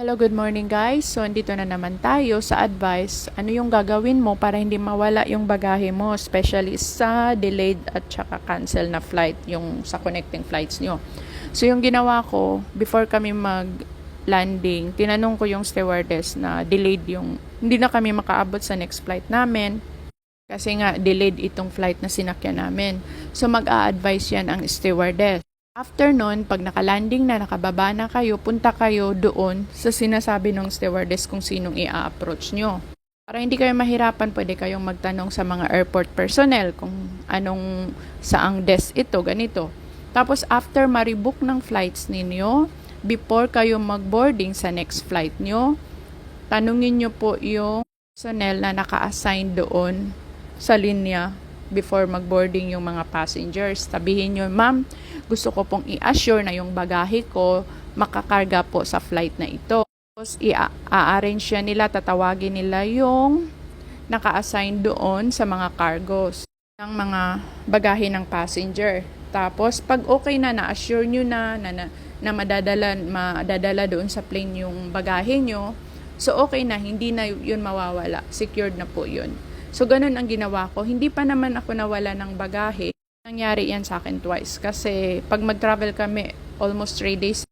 Hello, good morning guys. So, andito na naman tayo sa advice. Ano yung gagawin mo para hindi mawala yung bagahe mo, especially sa delayed at saka cancel na flight, yung sa connecting flights nyo. So, yung ginawa ko, before kami mag landing, tinanong ko yung stewardess na delayed yung, hindi na kami makaabot sa next flight namin. Kasi nga, delayed itong flight na sinakyan namin. So, mag-a-advise yan ang stewardess. After nun, pag nakalanding na, nakababa na kayo, punta kayo doon sa sinasabi ng stewardess kung sinong i-approach nyo. Para hindi kayo mahirapan, pwede kayong magtanong sa mga airport personnel kung anong saang desk ito, ganito. Tapos after maribook ng flights ninyo, before kayo mag-boarding sa next flight nyo, tanungin nyo po yung personnel na naka-assign doon sa linya before mag-boarding yung mga passengers. Sabihin nyo, ma'am, gusto ko pong i-assure na yung bagahe ko makakarga po sa flight na ito. Tapos, i-arrange yan nila, tatawagin nila yung naka-assign doon sa mga cargos ng mga bagahe ng passenger. Tapos, pag okay na, na-assure nyo na, na, na, na madadala, madadala doon sa plane yung bagahe nyo, so okay na, hindi na yun mawawala. Secured na po yun. So, ganun ang ginawa ko. Hindi pa naman ako nawala ng bagahe. Nangyari yan sa akin twice. Kasi, pag mag-travel kami, almost 3 days